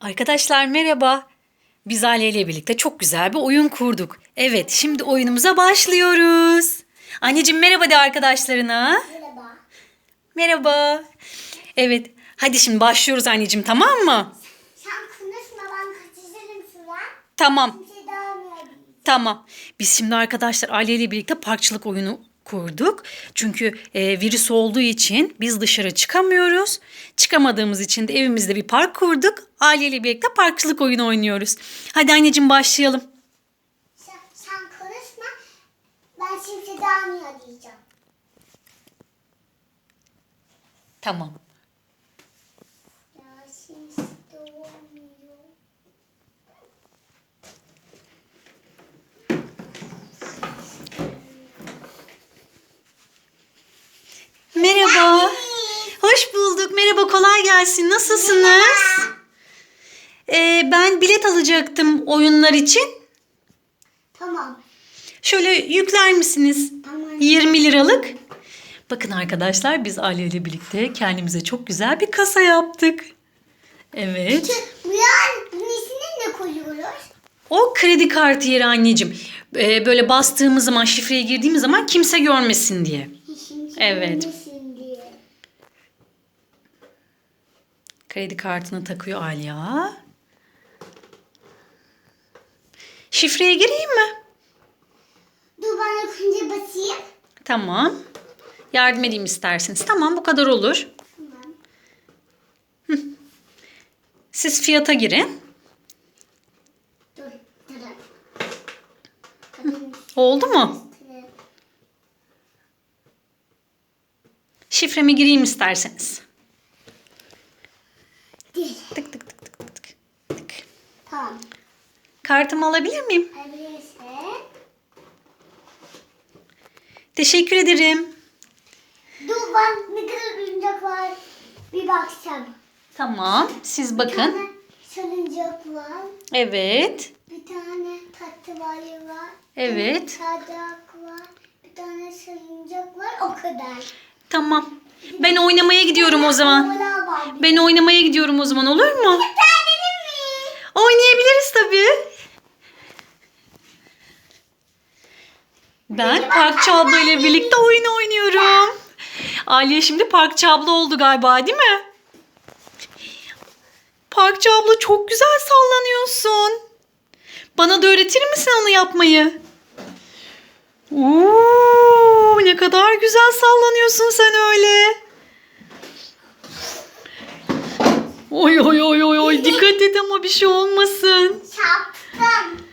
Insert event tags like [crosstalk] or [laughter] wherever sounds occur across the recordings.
Arkadaşlar merhaba. Biz Aliye ile birlikte çok güzel bir oyun kurduk. Evet, şimdi oyunumuza başlıyoruz. Anneciğim merhaba de arkadaşlarına. Merhaba. Merhaba. Evet, hadi şimdi başlıyoruz anneciğim tamam mı? Sen konuşma ben kaçırırım şuradan. Tamam, Kimse dağılmıyor. tamam. Biz şimdi arkadaşlar Aliye ile birlikte parkçılık oyunu kurduk. Çünkü e, virüs olduğu için biz dışarı çıkamıyoruz. Çıkamadığımız için de evimizde bir park kurduk. Aliye ile birlikte parkçılık oyunu oynuyoruz. Hadi anneciğim başlayalım. Sen, sen konuşma. Ben kimse dağılmıyor diyeceğim. Tamam. Ya kimse doğmuyor. Merhaba. Hoş bulduk. Merhaba, kolay gelsin. Nasılsınız? Ee, ben bilet alacaktım oyunlar için. Tamam. Şöyle yükler misiniz? Tamam. 20 liralık. Bakın arkadaşlar biz Ali ile birlikte kendimize çok güzel bir kasa yaptık. Evet. Bu bunun ismini ne koyuyoruz? O kredi kartı yeri anneciğim. Ee, böyle bastığımız zaman şifreye girdiğimiz zaman kimse görmesin diye. Evet. bilmesin diye. Kredi kartını takıyor Aliya. Şifreye gireyim mi? Dur ben önce basayım. Tamam. Yardım edeyim isterseniz. Tamam bu kadar olur. Tamam. Siz fiyata girin. Dur. Dur. Kadın Oldu mu? Şifremi gireyim isterseniz. Değil. Tık tık tık tık tık tık. Tamam. Kartımı alabilir miyim? Alabilirsin. Teşekkür ederim. Dur ben ne kadar oyuncak var bir bakacağım. Tamam. Siz Bir bakın. tane salıncak var. Evet. Bir tane tatlı var. Evet. Bir tane var. Bir tane salıncak var. O kadar. Tamam. Ben oynamaya gidiyorum o zaman. Ben oynamaya gidiyorum o zaman olur mu? Oynayabiliriz tabii. Ben Parkçı abla ile birlikte oyun oynuyorum. Aliye şimdi Parkçı abla oldu galiba değil mi? Parkçı abla çok güzel sallanıyorsun. Bana da öğretir misin onu yapmayı? Oo, ne kadar güzel sallanıyorsun sen öyle. Oy oy oy oy oy dikkat et ama bir şey olmasın. Çarptım.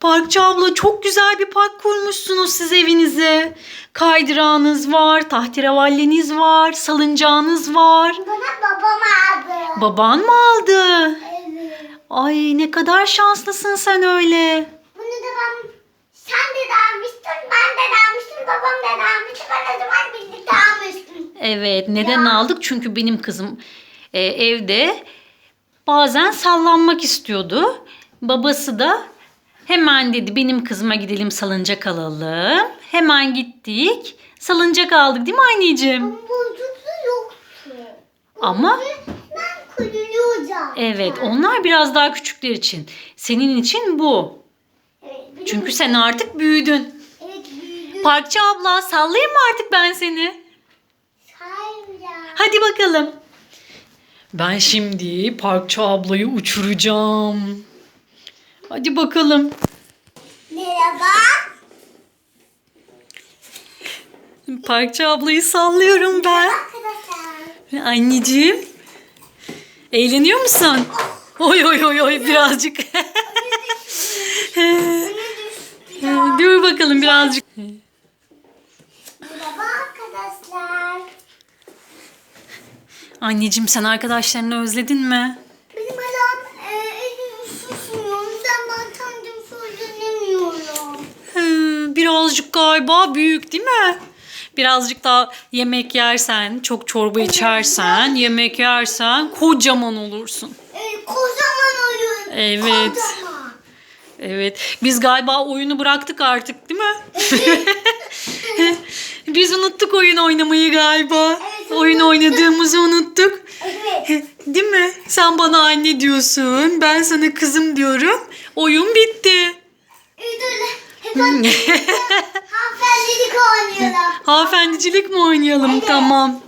Parkçı abla çok güzel bir park kurmuşsunuz siz evinize. Kaydırağınız var, tahtirevalleniz var, salıncağınız var. Bana babam aldı. Baban mı aldı? evet. Ay ne kadar şanslısın sen öyle. Bunu da ben sen de almıştın, ben de almıştım, babam da almıştı. Ben o zaman birlikte almıştım. Evet neden aldık? Çünkü benim kızım e, evde bazen sallanmak istiyordu. Babası da hemen dedi benim kızıma gidelim salıncak alalım. Hemen gittik. Salıncak aldık değil mi anneciğim? Ama bozuklu yoktu. Ama Ben kullanacağım. Evet, onlar biraz daha küçükler için. Senin için bu. Evet, Çünkü sen artık büyüdün. Evet, büyüdüm. Parkçı abla, sallayayım mı artık ben seni? Hayır. Hadi bakalım. Ben şimdi Parkçı ablayı uçuracağım. Hadi bakalım. Merhaba. Parkçı ablayı sallıyorum ben. Anneciğim. Eğleniyor musun? Oy oy oy oy birazcık. [laughs] Dur bakalım birazcık. Merhaba arkadaşlar. Anneciğim sen arkadaşlarını özledin mi? Benim alam e, elim üşüşüyor. Ben. Hı, birazcık galiba büyük değil mi? Birazcık daha yemek yersen, çok çorba içersen, yemek yersen kocaman olursun. E, kocaman oyun. Evet. Kocaman. Evet. Biz galiba oyunu bıraktık artık değil mi? [laughs] Biz unuttuk oyun oynamayı galiba. Evet, oyun oynadığımızı unuttuk. Evet. Değil mi? Sen bana anne diyorsun. Ben sana kızım diyorum. Oyun bitti. [laughs] Hanımefendilik oynayalım. Hanımefendicilik mi oynayalım? Evet. Tamam.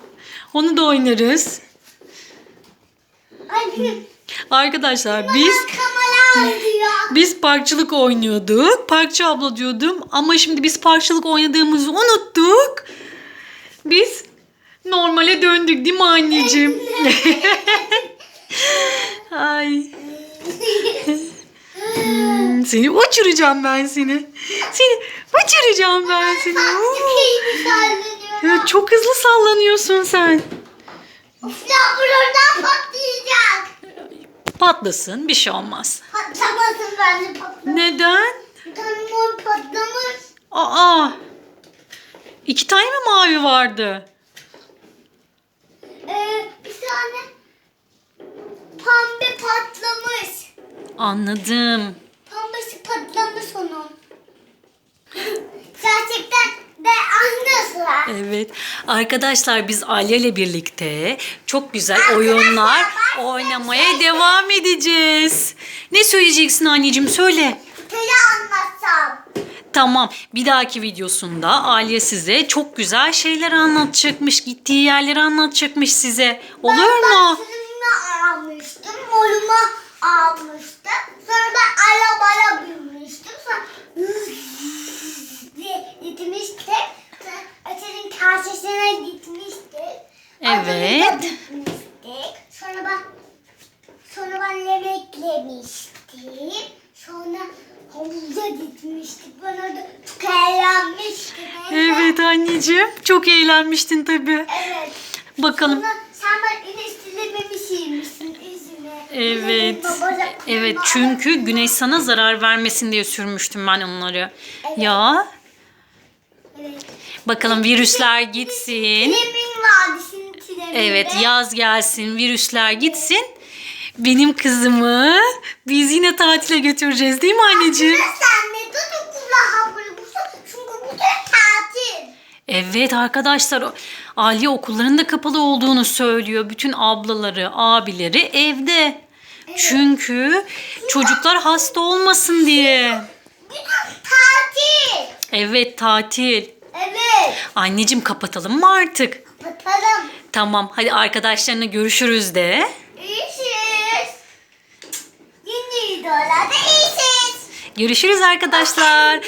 Onu da oynarız. Benim. Arkadaşlar biz biz parkçılık oynuyorduk. Parkçı abla diyordum ama şimdi biz parkçılık oynadığımızı unuttuk. Biz normale döndük değil mi anneciğim? [laughs] Ay. Hmm, Seni uçuracağım ben seni. Seni uçuracağım ben seni. Ya çok hızlı sallanıyorsun sen. Of ya buradan patlayacak. Patlasın bir şey olmaz. Patlamasın bence patlamasın. Neden? Tanımon patlamış. Aa. İki tane mi mavi vardı? Ee, bir tane pembe patlamış. Anladım. Pembesi patlamış onun. Gerçekten de aynısı. Evet. Arkadaşlar biz Alya ile birlikte çok güzel oyunlar oynamaya devam edeceğiz. Ne söyleyeceksin anneciğim söyle. Böyle anlatsam. Tamam. Bir dahaki videosunda Alya size çok güzel şeyler anlatacakmış. Gittiği yerleri anlatacakmış size. Olur mu? Ben almıştım, moruma almıştım. Sonra arabaya binmiştim. Sonra diye gitmiştik. Sonra Ötenin karşısına gitmiştik. Evet. Gitmiştik. Sonra ben sonra ben yemeklemiştim. Sonra havuza gitmiştik. Ben orada çok eğlenmiştim. Evet anneciğim. Çok eğlenmiştin tabii. Evet. Bakalım. Sonra sen ben güneş dilememişsin yüzüne. Evet. Evet çünkü güneş sana zarar vermesin diye sürmüştüm ben onları. Ya Evet. bakalım virüsler gitsin. Evet yaz gelsin, virüsler gitsin. Benim kızımı biz yine tatile götüreceğiz değil mi anneciğim? Sen ne? Çünkü bu tatil. Evet arkadaşlar Aliye okulların da kapalı olduğunu söylüyor. Bütün ablaları, abileri evde. Çünkü çocuklar hasta olmasın diye. Tatil. Evet tatil. Evet. Anneciğim kapatalım mı artık? Bakalım. Tamam hadi arkadaşlarına görüşürüz de. İyisiniz. Yeni videolarda iyisiniz. Görüşürüz arkadaşlar.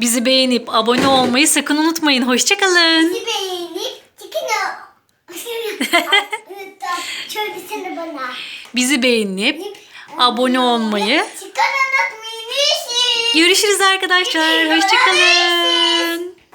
Bizi beğenip abone olmayı sakın unutmayın. Hoşçakalın. Bizi beğenip çıkın o. [laughs] Söylesene bana. Bizi beğenip abone olmayı. Görüşürüz arkadaşlar. Hoşçakalın.